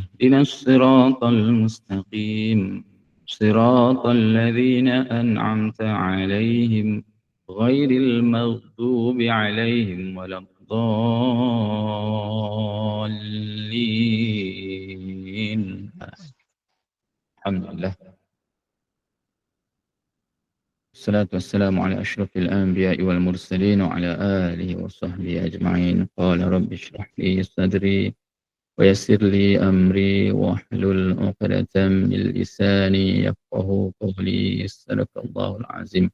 اهدنا الصراط المستقيم. صراط الذين أنعمت عليهم غير المغضوب عليهم ولا الضالين. الحمد لله. الصلاة والسلام على أشرف الأنبياء والمرسلين وعلى آله وصحبه أجمعين. قال رب اشرح لي صدري ويسر لي أمري واحلل عقدة من لساني يفقه قولي صدق الله العظيم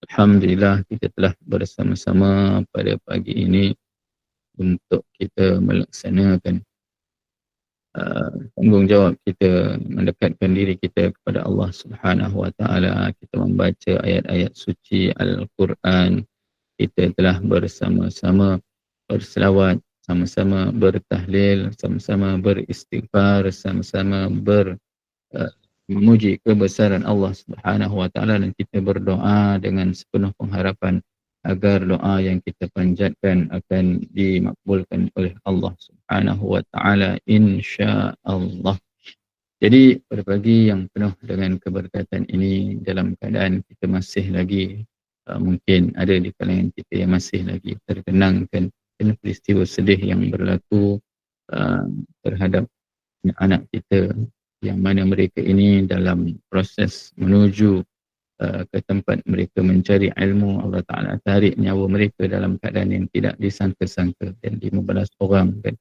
Alhamdulillah kita telah bersama-sama pada pagi ini untuk kita melaksanakan uh, tanggungjawab kita mendekatkan diri kita kepada Allah Subhanahu Wa Taala kita membaca ayat-ayat suci Al-Quran kita telah bersama-sama berselawat sama-sama bertahlil sama-sama beristighfar sama-sama ber uh, memuji kebesaran Allah Subhanahu wa taala dan kita berdoa dengan sepenuh pengharapan agar doa yang kita panjatkan akan dimakbulkan oleh Allah Subhanahu wa taala insya-Allah. Jadi pada pagi yang penuh dengan keberkatan ini dalam keadaan kita masih lagi uh, mungkin ada di kalangan kita yang masih lagi terkenangkan kena peristiwa sedih yang berlaku uh, terhadap anak kita yang mana mereka ini dalam proses menuju uh, ke tempat mereka mencari ilmu Allah Ta'ala tarik nyawa mereka dalam keadaan yang tidak disangka-sangka dan di membalas orang kan.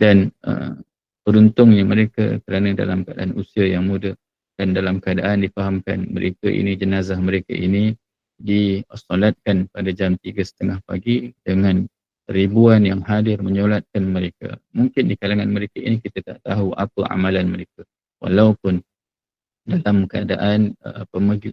dan uh, beruntungnya mereka kerana dalam keadaan usia yang muda dan dalam keadaan difahamkan mereka ini jenazah mereka ini disolatkan pada jam setengah pagi dengan ribuan yang hadir menyolatkan mereka. Mungkin di kalangan mereka ini kita tak tahu apa amalan mereka. Walaupun dalam keadaan uh,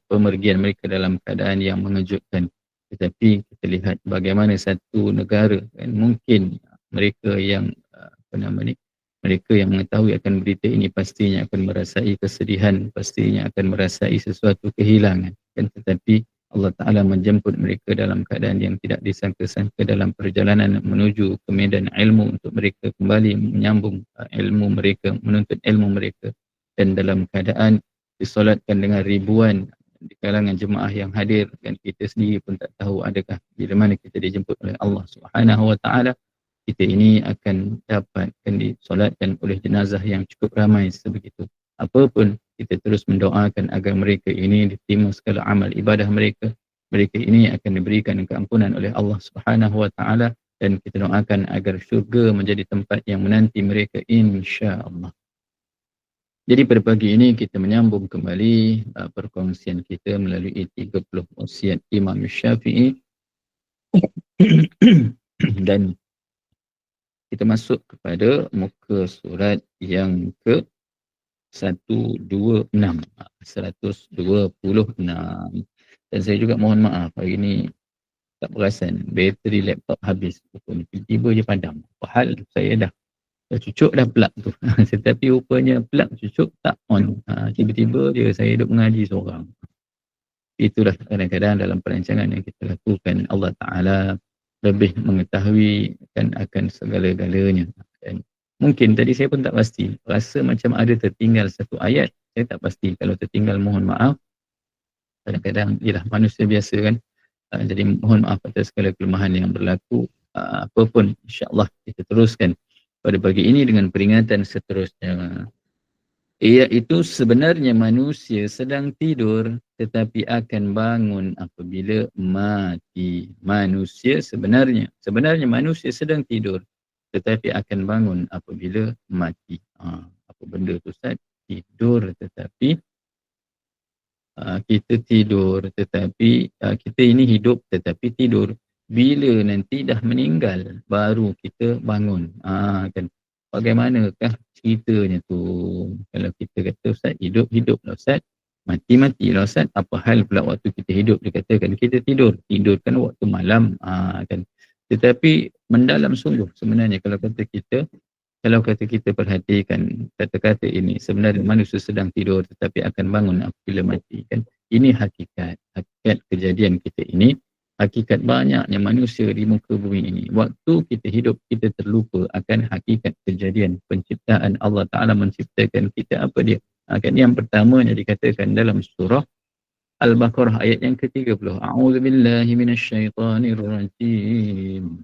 pemergian mereka dalam keadaan yang mengejutkan. Tetapi kita lihat bagaimana satu negara kan mungkin mereka yang uh, apa nama ni mereka yang mengetahui akan berita ini pastinya akan merasai kesedihan pastinya akan merasai sesuatu kehilangan. Kan tetapi Allah Ta'ala menjemput mereka dalam keadaan yang tidak disangka-sangka dalam perjalanan menuju ke medan ilmu untuk mereka kembali menyambung uh, ilmu mereka, menuntut ilmu mereka. Dan dalam keadaan disolatkan dengan ribuan di kalangan jemaah yang hadir dan kita sendiri pun tak tahu adakah bila mana kita dijemput oleh Allah Subhanahu wa taala kita ini akan dapat akan disolatkan oleh jenazah yang cukup ramai sebegitu. Apapun kita terus mendoakan agar mereka ini diterima segala amal ibadah mereka. Mereka ini akan diberikan keampunan oleh Allah Subhanahu wa taala dan kita doakan agar syurga menjadi tempat yang menanti mereka insya-Allah. Jadi pada pagi ini kita menyambung kembali uh, perkongsian kita melalui 30 wasiat Imam Syafi'i. Dan kita masuk kepada muka surat yang ke 126 126 dan saya juga mohon maaf hari ini tak perasan bateri laptop habis. Tiba-tiba je padam. Hal saya dah cucuk dah plug tu. Tetapi rupanya plug cucuk tak on. Ha, tiba-tiba dia saya duduk mengaji seorang. Itulah kadang-kadang dalam perancangan yang kita lakukan. Allah Ta'ala lebih mengetahui kan akan segala-galanya. Dan mungkin. Tadi saya pun tak pasti. Rasa macam ada tertinggal satu ayat saya tak pasti. Kalau tertinggal mohon maaf. Kadang-kadang ialah manusia biasa kan. Uh, jadi mohon maaf atas segala kelemahan yang berlaku. Uh, apa pun insyaAllah kita teruskan pada pagi ini dengan peringatan seterusnya. Iaitu sebenarnya manusia sedang tidur tetapi akan bangun apabila mati. Manusia sebenarnya, sebenarnya manusia sedang tidur tetapi akan bangun apabila mati. Ha, apa benda tu Ustaz? Tidur tetapi ha, kita tidur tetapi ha, kita ini hidup tetapi tidur. Bila nanti dah meninggal baru kita bangun. Ha, kan? Bagaimanakah ceritanya tu? Kalau kita kata Ustaz hidup hidup lah Ustaz. Mati-mati lah Ustaz. Apa hal pula waktu kita hidup? Dia katakan kita tidur. Tidur kan waktu malam. Ha, kan? Tetapi mendalam sungguh sebenarnya kalau kata kita kalau kata kita perhatikan kata-kata ini sebenarnya manusia sedang tidur tetapi akan bangun apabila mati kan? Ini hakikat hakikat kejadian kita ini. Hakikat banyaknya manusia di muka bumi ini. Waktu kita hidup kita terlupa akan hakikat kejadian penciptaan Allah Taala menciptakan kita apa dia. Akan yang pertama yang dikatakan dalam surah Al-Baqarah ayat yang ke-30 A'udzubillahi minasyaitonirrajim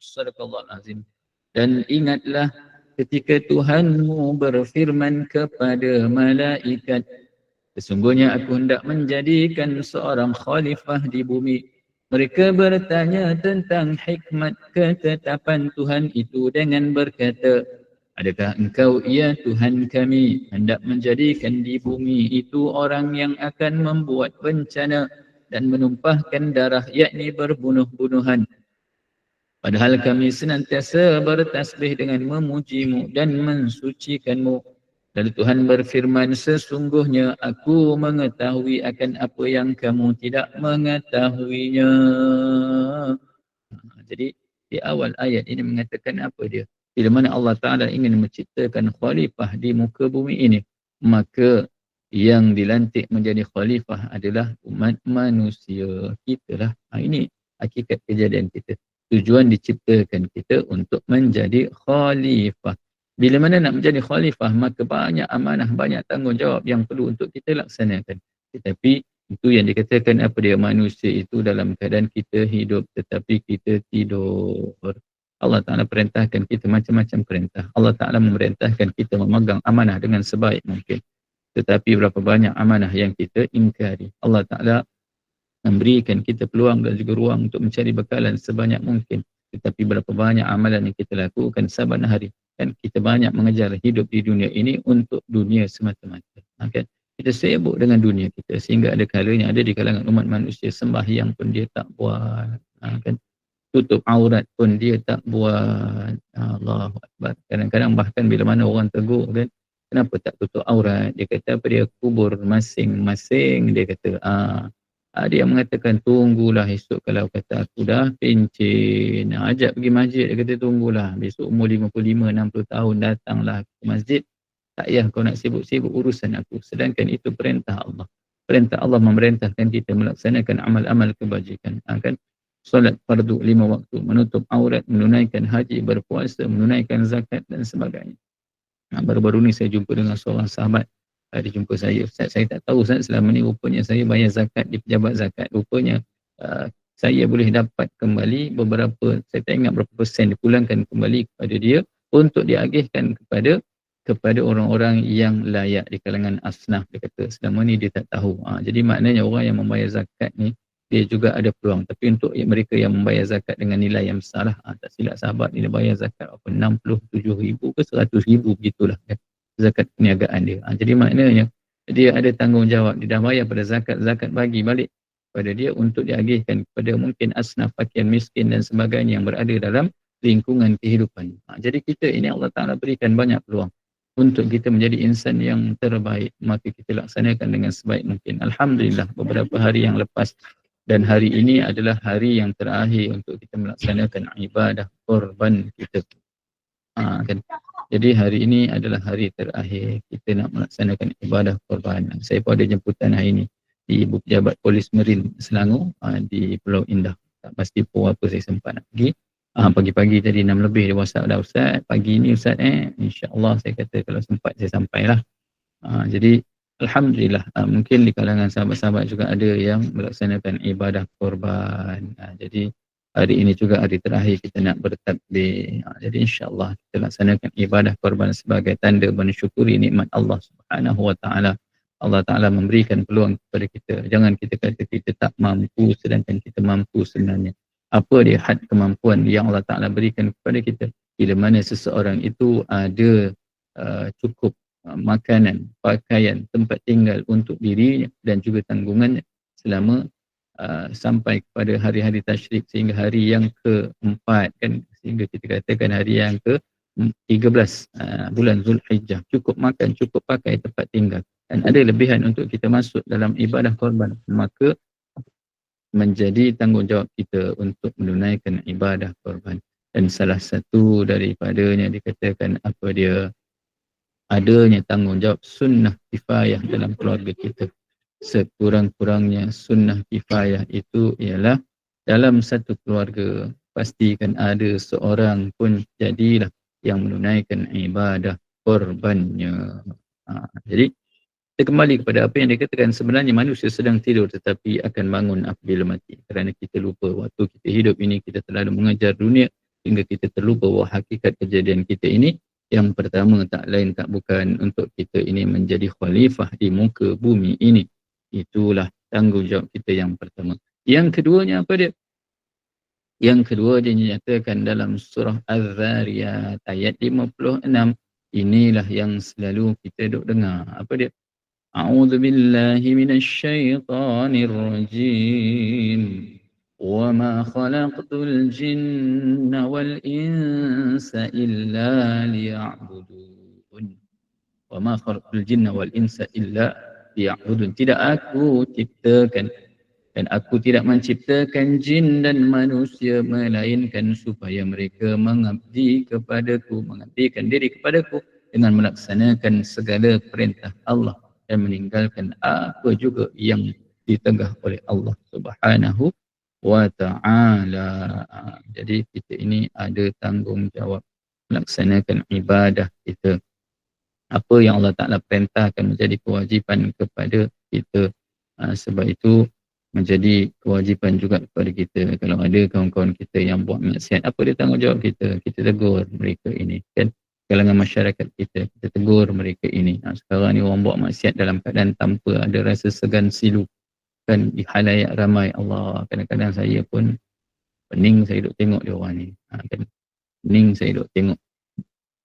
Sadaqallah azim. Dan ingatlah ketika Tuhanmu berfirman kepada malaikat. Sesungguhnya aku hendak menjadikan seorang khalifah di bumi. Mereka bertanya tentang hikmat ketetapan Tuhan itu dengan berkata, Adakah engkau ya Tuhan kami hendak menjadikan di bumi itu orang yang akan membuat bencana dan menumpahkan darah yakni berbunuh-bunuhan Padahal kami senantiasa bertasbih dengan memujimu dan mensucikanmu. Dan Tuhan berfirman, sesungguhnya aku mengetahui akan apa yang kamu tidak mengetahuinya. Ha, jadi di awal ayat ini mengatakan apa dia? Bila mana Allah Ta'ala ingin menciptakan khalifah di muka bumi ini, maka yang dilantik menjadi khalifah adalah umat manusia kita lah. Ha, ini hakikat kejadian kita tujuan diciptakan kita untuk menjadi khalifah. Bila mana nak menjadi khalifah, maka banyak amanah, banyak tanggungjawab yang perlu untuk kita laksanakan. Tetapi itu yang dikatakan apa dia manusia itu dalam keadaan kita hidup tetapi kita tidur. Allah Ta'ala perintahkan kita macam-macam perintah. Allah Ta'ala memerintahkan kita memegang amanah dengan sebaik mungkin. Tetapi berapa banyak amanah yang kita ingkari. Allah Ta'ala memberikan kita peluang dan juga ruang untuk mencari bekalan sebanyak mungkin. Tetapi berapa banyak amalan yang kita lakukan saban hari. Kan kita banyak mengejar hidup di dunia ini untuk dunia semata-mata. Kan? Kita sibuk dengan dunia kita sehingga ada kalanya ada di kalangan umat manusia sembahyang pun dia tak buat. Kan? Tutup aurat pun dia tak buat. Allah Akbar. Kadang-kadang bahkan bila mana orang tegur kan. Kenapa tak tutup aurat? Dia kata apa dia kubur masing-masing. Dia kata ah Uh, dia mengatakan tunggulah esok kalau kata aku dah pencin. Nah, ajak pergi masjid dia kata tunggulah. Besok umur 55 60 tahun datanglah ke masjid. Tak payah kau nak sibuk-sibuk urusan aku. Sedangkan itu perintah Allah. Perintah Allah memerintahkan kita melaksanakan amal-amal kebajikan. Ha, kan? Salat fardu lima waktu, menutup aurat, menunaikan haji, berpuasa, menunaikan zakat dan sebagainya. Ha, baru-baru ni saya jumpa dengan seorang sahabat ada jumpa saya. Ustaz saya tak tahu Ustaz selama ni rupanya saya bayar zakat di pejabat zakat. Rupanya uh, saya boleh dapat kembali beberapa saya tak ingat berapa persen dipulangkan kembali kepada dia untuk diagihkan kepada kepada orang-orang yang layak di kalangan asnaf dia kata. Selama ni dia tak tahu. Ha, jadi maknanya orang yang membayar zakat ni dia juga ada peluang. Tapi untuk mereka yang membayar zakat dengan nilai yang besar lah. Ha, tak silap sahabat ni dia bayar zakat apa 67 ribu ke 100 ribu begitulah kan zakat perniagaan dia. Ha, jadi maknanya dia ada tanggungjawab. Dia dah bayar pada zakat, zakat bagi balik pada dia untuk diagihkan kepada mungkin asnaf fakir miskin dan sebagainya yang berada dalam lingkungan kehidupan. Ha, jadi kita ini Allah Ta'ala berikan banyak peluang untuk kita menjadi insan yang terbaik. Maka kita laksanakan dengan sebaik mungkin. Alhamdulillah beberapa hari yang lepas dan hari ini adalah hari yang terakhir untuk kita melaksanakan ibadah korban kita. Ha, kan? Jadi hari ini adalah hari terakhir kita nak melaksanakan ibadah korban. Saya pun ada jemputan hari ini di Pejabat Polis Merin Selangor uh, di Pulau Indah. Tak pasti pun apa saya sempat nak pergi. Uh, pagi-pagi tadi 6 lebih dia WhatsApp dah Ustaz. Pagi ni Ustaz eh. InsyaAllah saya kata kalau sempat saya sampailah. Uh, jadi Alhamdulillah mungkin di kalangan sahabat-sahabat juga ada yang melaksanakan ibadah korban. Jadi hari ini juga hari terakhir kita nak bertakbir. Ha, jadi insyaAllah kita laksanakan ibadah korban sebagai tanda mensyukuri nikmat Allah subhanahu wa ta'ala. Allah Ta'ala memberikan peluang kepada kita. Jangan kita kata kita tak mampu sedangkan kita mampu sebenarnya. Apa dia had kemampuan yang Allah Ta'ala berikan kepada kita. Bila mana seseorang itu ada uh, cukup uh, makanan, pakaian, tempat tinggal untuk dirinya dan juga tanggungannya selama Uh, sampai kepada hari-hari tasyrik sehingga hari yang keempat kan sehingga kita katakan hari yang ke 13 uh, bulan Zulhijjah. Cukup makan cukup pakai tempat tinggal. Dan ada lebihan untuk kita masuk dalam ibadah korban. Maka menjadi tanggungjawab kita untuk menunaikan ibadah korban. Dan salah satu daripadanya dikatakan apa dia? Adanya tanggungjawab sunnah kifayah dalam keluarga kita sekurang-kurangnya sunnah kifayah itu ialah dalam satu keluarga pastikan ada seorang pun jadilah yang menunaikan ibadah korbannya. Ha, jadi kita kembali kepada apa yang dikatakan sebenarnya manusia sedang tidur tetapi akan bangun apabila mati. Kerana kita lupa waktu kita hidup ini kita terlalu mengejar dunia hingga kita terlupa bahawa hakikat kejadian kita ini yang pertama tak lain tak bukan untuk kita ini menjadi khalifah di muka bumi ini Itulah tanggungjawab kita yang pertama. Yang keduanya apa dia? Yang kedua dia nyatakan dalam surah Az-Zariyat ayat 56. Inilah yang selalu kita duk dengar. Apa dia? A'udzu billahi minasyaitonir rajim. Wa ma khalaqtul jinna wal insa illa liya'budun. Wa ma khalaqtul ya'budun tidak aku ciptakan dan aku tidak menciptakan jin dan manusia melainkan supaya mereka mengabdi kepadaku mengabdikan diri kepadaku dengan melaksanakan segala perintah Allah dan meninggalkan apa juga yang ditegah oleh Allah Subhanahu wa taala. Jadi kita ini ada tanggungjawab melaksanakan ibadah kita apa yang Allah Ta'ala perintahkan menjadi kewajipan kepada kita. Uh, sebab itu menjadi kewajipan juga kepada kita. Kalau ada kawan-kawan kita yang buat maksiat apa dia tanggungjawab kita? Kita tegur mereka ini kan? Kalangan masyarakat kita kita tegur mereka ini. Nah, sekarang ni orang buat maksiat dalam keadaan tanpa ada rasa segan silu kan? Di halayak ramai. Allah kadang-kadang saya pun pening saya duduk tengok dia orang ni. Ha, kan? Pening saya duduk tengok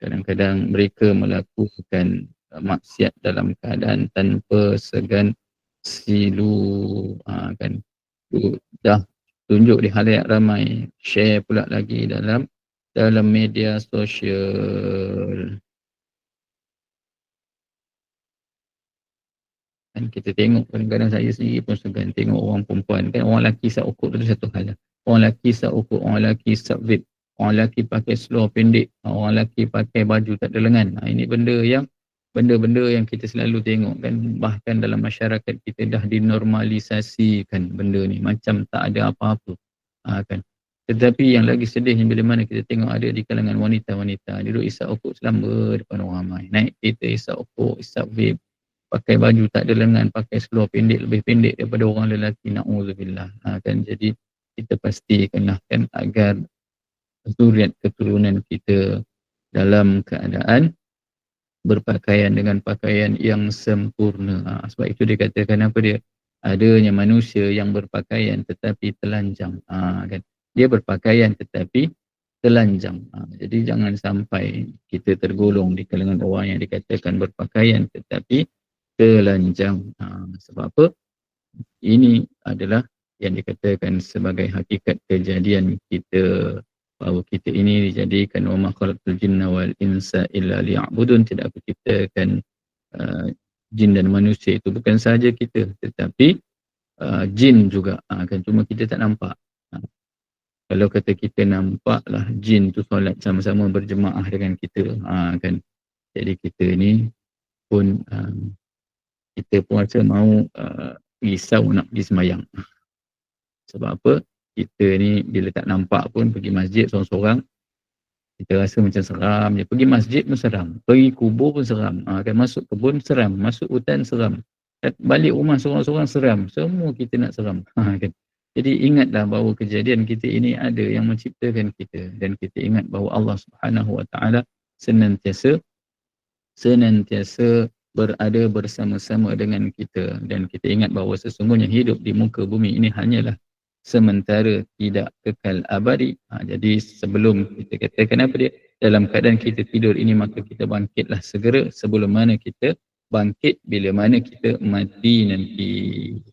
kadang-kadang mereka melakukan uh, maksiat dalam keadaan tanpa segan silu ha, kan. Dah tunjuk di halayak ramai. Share pula lagi dalam dalam media sosial. Kan kita tengok kadang-kadang saya sendiri pun segan tengok orang perempuan. Kan orang lelaki sat ukur tu satu hal. Orang lelaki sat orang lelaki sat vape orang lelaki pakai seluar pendek, orang lelaki pakai baju tak ada lengan. Ha, ini benda yang benda-benda yang kita selalu tengok kan bahkan dalam masyarakat kita dah dinormalisasikan benda ni macam tak ada apa-apa. Ha, kan. Tetapi yang lagi sedih bila mana kita tengok ada di kalangan wanita-wanita duduk isap okok selamba depan orang ramai. Naik kereta isap okok, isap vape, pakai baju tak ada lengan, pakai seluar pendek lebih pendek daripada orang lelaki. Na'udzubillah. Ha, kan. Jadi kita pastikanlah kan agar zuriat keturunan kita dalam keadaan berpakaian dengan pakaian yang sempurna. Ha, sebab itu dia katakan apa dia? Adanya manusia yang berpakaian tetapi telanjang. Ha, kan? Dia berpakaian tetapi telanjang. Ha, jadi jangan sampai kita tergolong di kalangan orang yang dikatakan berpakaian tetapi telanjang. Ha, sebab apa? Ini adalah yang dikatakan sebagai hakikat kejadian kita bahawa kita ini dijadikan wa ma khalaqtul jinna wal insa illa liya'budun. Tidak aku ciptakan uh, jin dan manusia itu bukan sahaja kita tetapi uh, jin juga. Uh, kan? Cuma kita tak nampak. Uh, kalau kata kita nampaklah jin tu solat sama-sama berjemaah dengan kita uh, kan? Jadi kita ni pun uh, kita pun rasa mau uh, risau nak pergi semayang. Sebab apa kita ni bila tak nampak pun pergi masjid seorang-seorang kita rasa macam seram je. Pergi masjid pun seram. Pergi kubur pun seram. Ha, kan masuk kebun seram. Masuk hutan seram. Balik rumah seorang-seorang seram. Semua kita nak seram. Ha, kan? Jadi ingatlah bahawa kejadian kita ini ada yang menciptakan kita dan kita ingat bahawa Allah Subhanahu Wa Taala senantiasa senantiasa berada bersama-sama dengan kita dan kita ingat bahawa sesungguhnya hidup di muka bumi ini hanyalah sementara tidak kekal abadi. Ha, jadi sebelum kita katakan apa dia dalam keadaan kita tidur ini maka kita bangkitlah segera sebelum mana kita bangkit bila mana kita mati nanti.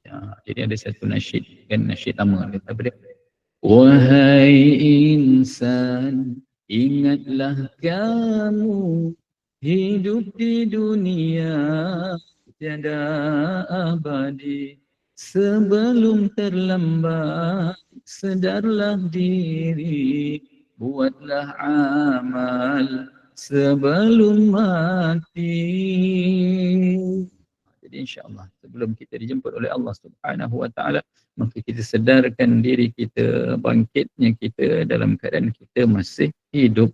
Ha, jadi ada satu nasyid kan nasyid lama kata dia? Wahai insan, ingatlah kamu hidup di dunia tiada abadi sebelum terlambat sedarlah diri buatlah amal sebelum mati. Jadi insyaAllah sebelum kita dijemput oleh Allah subhanahu wa ta'ala maka kita sedarkan diri kita, bangkitnya kita dalam keadaan kita masih hidup.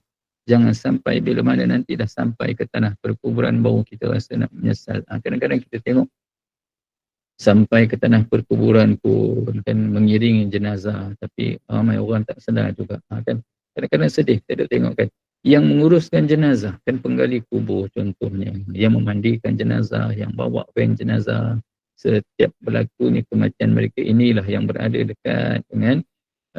Jangan sampai bila mana nanti dah sampai ke tanah perkuburan baru kita rasa nak menyesal. Ha, kadang-kadang kita tengok sampai ke tanah perkuburan pun kan mengiringi jenazah. Tapi ramai orang tak sedar juga. Ha, kan? Kadang-kadang sedih kita tengok kan? Yang menguruskan jenazah kan penggali kubur contohnya. Yang memandikan jenazah yang bawa van jenazah setiap berlaku ni kematian mereka inilah yang berada dekat dengan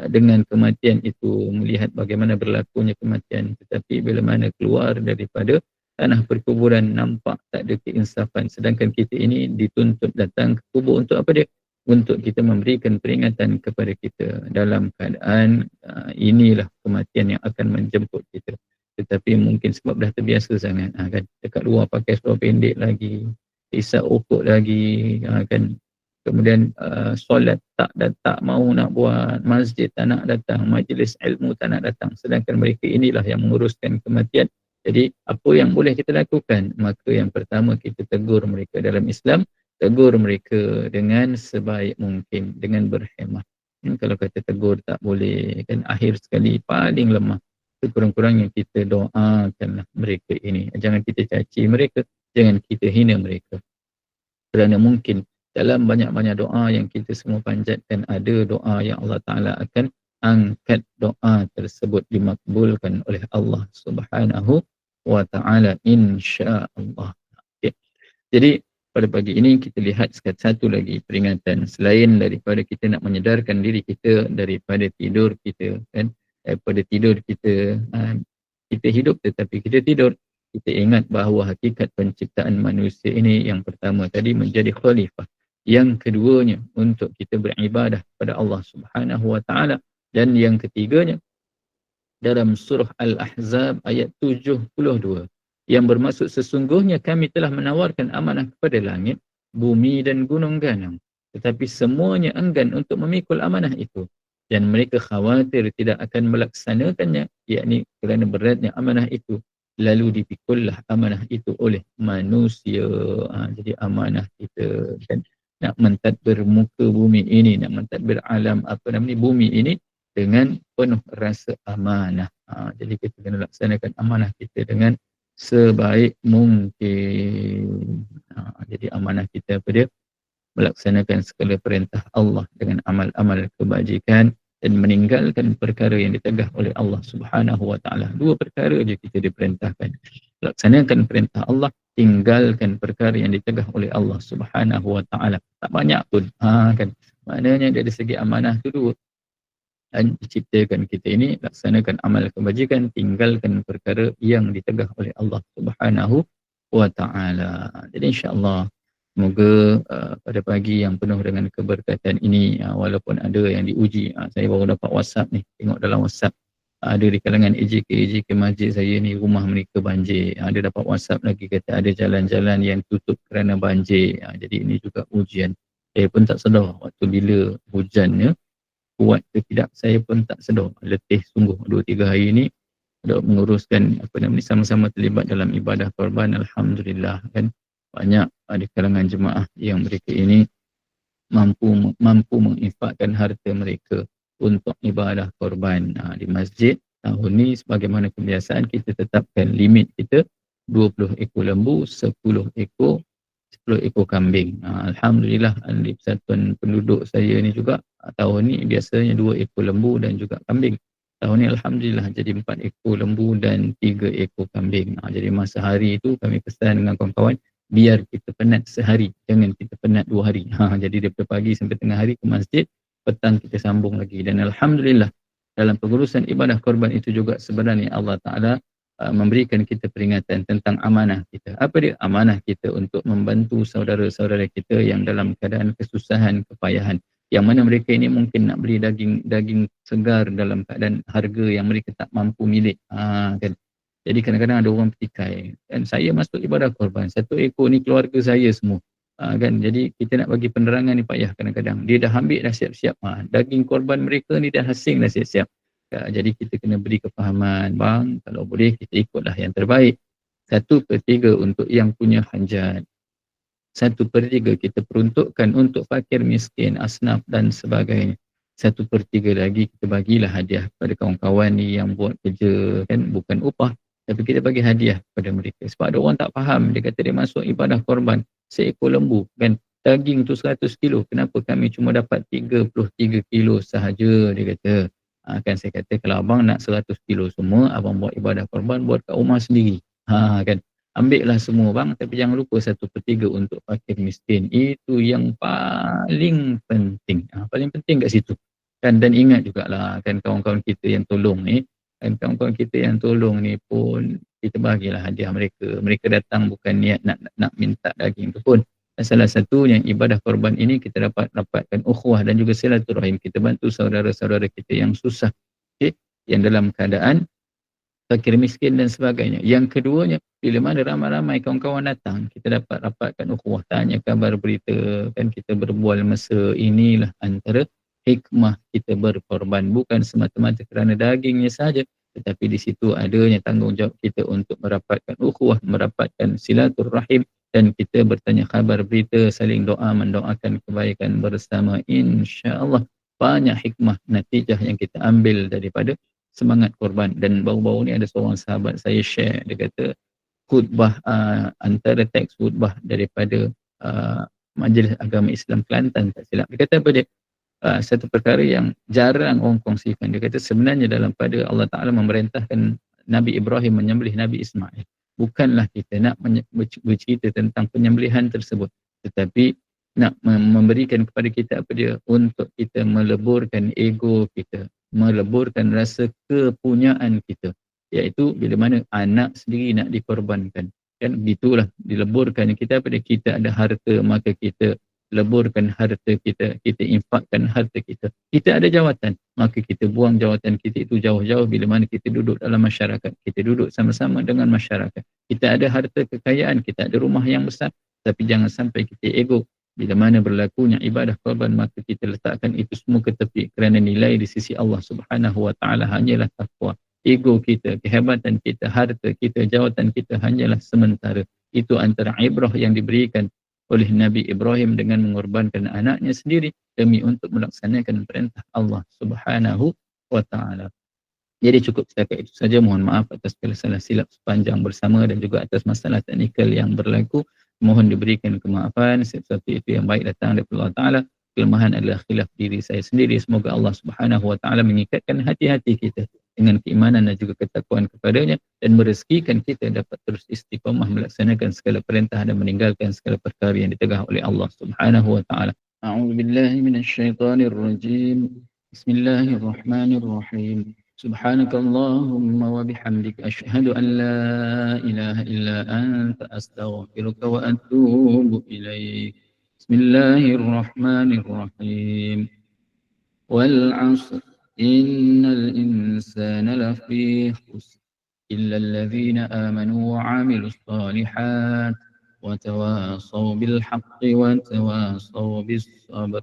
uh, dengan kematian itu. Melihat bagaimana berlakunya kematian tetapi bila mana keluar daripada tanah perkuburan nampak tak ada keinsafan. Sedangkan kita ini dituntut datang ke kubur untuk apa dia? Untuk kita memberikan peringatan kepada kita dalam keadaan uh, inilah kematian yang akan menjemput kita. Tetapi mungkin sebab dah terbiasa sangat ha, kan? Dekat luar pakai seluar pendek lagi isap okok lagi ha, kan? Kemudian uh, solat tak dan tak mau nak buat masjid tak nak datang majlis ilmu tak nak datang. Sedangkan mereka inilah yang menguruskan kematian jadi apa yang boleh kita lakukan maka yang pertama kita tegur mereka dalam Islam tegur mereka dengan sebaik mungkin dengan berhemah hmm, kalau kata tegur tak boleh kan akhir sekali paling lemah sekurang-kurangnya kita doakanlah mereka ini. Jangan kita caci mereka, jangan kita hina mereka. Kerana mungkin dalam banyak-banyak doa yang kita semua panjatkan ada doa yang Allah Ta'ala akan angkat doa tersebut dimakbulkan oleh Allah Subhanahu wa Ta'ala insya-Allah. Okay. Jadi pada pagi ini kita lihat satu lagi peringatan selain daripada kita nak menyedarkan diri kita daripada tidur kita kan daripada tidur kita ha, kita hidup tetapi kita tidur kita ingat bahawa hakikat penciptaan manusia ini yang pertama tadi menjadi khalifah yang keduanya untuk kita beribadah kepada Allah Subhanahu wa taala dan yang ketiganya dalam surah Al-Ahzab ayat 72 yang bermaksud sesungguhnya kami telah menawarkan amanah kepada langit, bumi dan gunung ganang. Tetapi semuanya enggan untuk memikul amanah itu. Dan mereka khawatir tidak akan melaksanakannya yakni kerana beratnya amanah itu. Lalu dipikullah amanah itu oleh manusia. Ha, jadi amanah kita dan nak mentadbir muka bumi ini nak mentadbir alam apa nama ni bumi ini dengan penuh rasa amanah ha, jadi kita kena laksanakan amanah kita dengan sebaik mungkin ha, jadi amanah kita apa dia melaksanakan segala perintah Allah dengan amal-amal kebajikan dan meninggalkan perkara yang ditegah oleh Allah Subhanahu wa taala. Dua perkara je kita diperintahkan. Laksanakan perintah Allah, tinggalkan perkara yang ditegah oleh Allah Subhanahu wa taala. Tak banyak pun. Ha kan. Maknanya dari segi amanah tu dua. Dan diciptakan kita ini laksanakan amal kebajikan, tinggalkan perkara yang ditegah oleh Allah Subhanahu wa taala. Jadi insya-Allah Semoga uh, pada pagi yang penuh dengan keberkatan ini uh, walaupun ada yang diuji uh, saya baru dapat WhatsApp ni tengok dalam WhatsApp uh, ada di kalangan AJK AJK masjid saya ni rumah mereka banjir. Uh, ada dapat WhatsApp lagi kata ada jalan-jalan yang tutup kerana banjir. Uh, jadi ini juga ujian. Saya pun tak sedar waktu bila hujannya kuat ke tidak saya pun tak sedar. Letih sungguh. 2-3 hari ini untuk menguruskan apa nama ni sama-sama terlibat dalam ibadah korban Alhamdulillah kan? Banyak di kalangan jemaah yang mereka ini mampu mampu menginfakkan harta mereka untuk ibadah korban ha, di masjid. Tahun ni sebagaimana kebiasaan kita tetapkan limit kita 20 ekor lembu 10 ekor 10 ekor kambing. Ha, Alhamdulillah di persatuan penduduk saya ni juga tahun ni biasanya dua ekor lembu dan juga kambing. Tahun ni Alhamdulillah jadi empat ekor lembu dan tiga ekor kambing. Ha, jadi masa hari itu kami pesan dengan kawan-kawan biar kita penat sehari. Jangan kita penat dua hari. Ha, jadi daripada pagi sampai tengah hari ke masjid, petang kita sambung lagi. Dan Alhamdulillah dalam pengurusan ibadah korban itu juga sebenarnya Allah Ta'ala uh, memberikan kita peringatan tentang amanah kita. Apa dia? Amanah kita untuk membantu saudara-saudara kita yang dalam keadaan kesusahan, kepayahan yang mana mereka ini mungkin nak beli daging daging segar dalam keadaan harga yang mereka tak mampu milik. Ha, kan? Jadi kadang-kadang ada orang petikai. Dan saya masuk ibadah korban. Satu ekor ni keluarga saya semua. Ha, kan? Jadi kita nak bagi penerangan ni payah kadang-kadang. Dia dah ambil dah siap-siap ha, daging korban mereka ni dah hasing dah siap-siap ha, jadi kita kena beri kefahaman. Bang kalau boleh kita ikutlah yang terbaik. Satu per tiga untuk yang punya hanjat satu per tiga kita peruntukkan untuk fakir miskin, asnaf dan sebagainya. Satu per tiga lagi kita bagilah hadiah kepada kawan-kawan ni yang buat kerja kan? Bukan upah tapi kita bagi hadiah kepada mereka. Sebab ada orang tak faham dia kata dia masuk ibadah korban seekor lembu kan? Daging tu 100 kilo kenapa kami cuma dapat 33 kilo sahaja dia kata. Ha, kan saya kata kalau abang nak 100 kilo semua abang buat ibadah korban buat kat rumah sendiri. Ha, kan ambil lah semua bang. Tapi jangan lupa satu per tiga untuk fakir miskin. Itu yang paling penting. Ha, paling penting kat situ. Kan dan ingat jugalah kan kawan-kawan kita yang tolong ni kan kawan-kawan kita yang tolong ni pun kita bagilah hadiah mereka. Mereka datang bukan niat nak nak, nak minta daging tu pun. Dan salah satu yang ibadah korban ini kita dapat dapatkan ukhuwah dan juga silaturahim. Kita bantu saudara-saudara kita yang susah okay? yang dalam keadaan fakir miskin dan sebagainya. Yang keduanya, bila mana ramai-ramai kawan-kawan datang, kita dapat rapatkan ukhuwah, tanya kabar berita, kan kita berbual masa inilah antara hikmah kita berkorban. Bukan semata-mata kerana dagingnya saja, tetapi di situ adanya tanggungjawab kita untuk merapatkan ukhuwah, merapatkan silaturrahim dan kita bertanya kabar berita, saling doa, mendoakan kebaikan bersama insya-Allah. Banyak hikmah natijah yang kita ambil daripada semangat korban. Dan baru-baru ni ada seorang sahabat saya share. Dia kata khutbah uh, antara teks khutbah daripada uh, Majlis Agama Islam Kelantan tak silap. Dia kata apa dia? Uh, satu perkara yang jarang orang kongsikan. Dia kata sebenarnya dalam pada Allah Ta'ala memerintahkan Nabi Ibrahim menyembelih Nabi Ismail. Bukanlah kita nak bercerita tentang penyembelihan tersebut. Tetapi nak memberikan kepada kita apa dia? Untuk kita meleburkan ego kita meleburkan rasa kepunyaan kita. Iaitu bila mana anak sendiri nak dikorbankan. Kan? Gitulah dileburkan kita pada kita. Ada harta maka kita leburkan harta kita. Kita infakkan harta kita. Kita ada jawatan maka kita buang jawatan kita itu jauh-jauh bila mana kita duduk dalam masyarakat. Kita duduk sama-sama dengan masyarakat. Kita ada harta kekayaan kita ada rumah yang besar tapi jangan sampai kita ego bila mana berlakunya ibadah korban maka kita letakkan itu semua ke tepi. Kerana nilai di sisi Allah Subhanahu wa taala hanyalah takwa. Ego kita kehebatan kita harta kita jawatan kita hanyalah sementara. Itu antara ibrah yang diberikan oleh Nabi Ibrahim dengan mengorbankan anaknya sendiri demi untuk melaksanakan perintah Allah Subhanahu wa taala. Jadi cukup setakat itu saja. Mohon maaf atas segala salah silap sepanjang bersama dan juga atas masalah teknikal yang berlaku mohon diberikan kemaafan sesuatu itu yang baik datang daripada Allah Ta'ala. Kelemahan adalah khilaf diri saya sendiri. Semoga Allah Subhanahu Wa Ta'ala mengikatkan hati-hati kita dengan keimanan dan juga ketakwaan kepadanya dan merezekikan kita dapat terus istiqamah melaksanakan segala perintah dan meninggalkan segala perkara yang ditegah oleh Allah Subhanahu Wa Ta'ala. A'udzu billahi minasyaitonir rajim Bismillahirrahmanirrahim سبحانك اللهم وبحمدك أشهد أن لا إله إلا أنت أستغفرك وأتوب إليك. بسم الله الرحمن الرحيم. والعصر. إن الإنسان لفي خسر إلا الذين آمنوا وعملوا الصالحات وتواصوا بالحق وتواصوا بالصبر.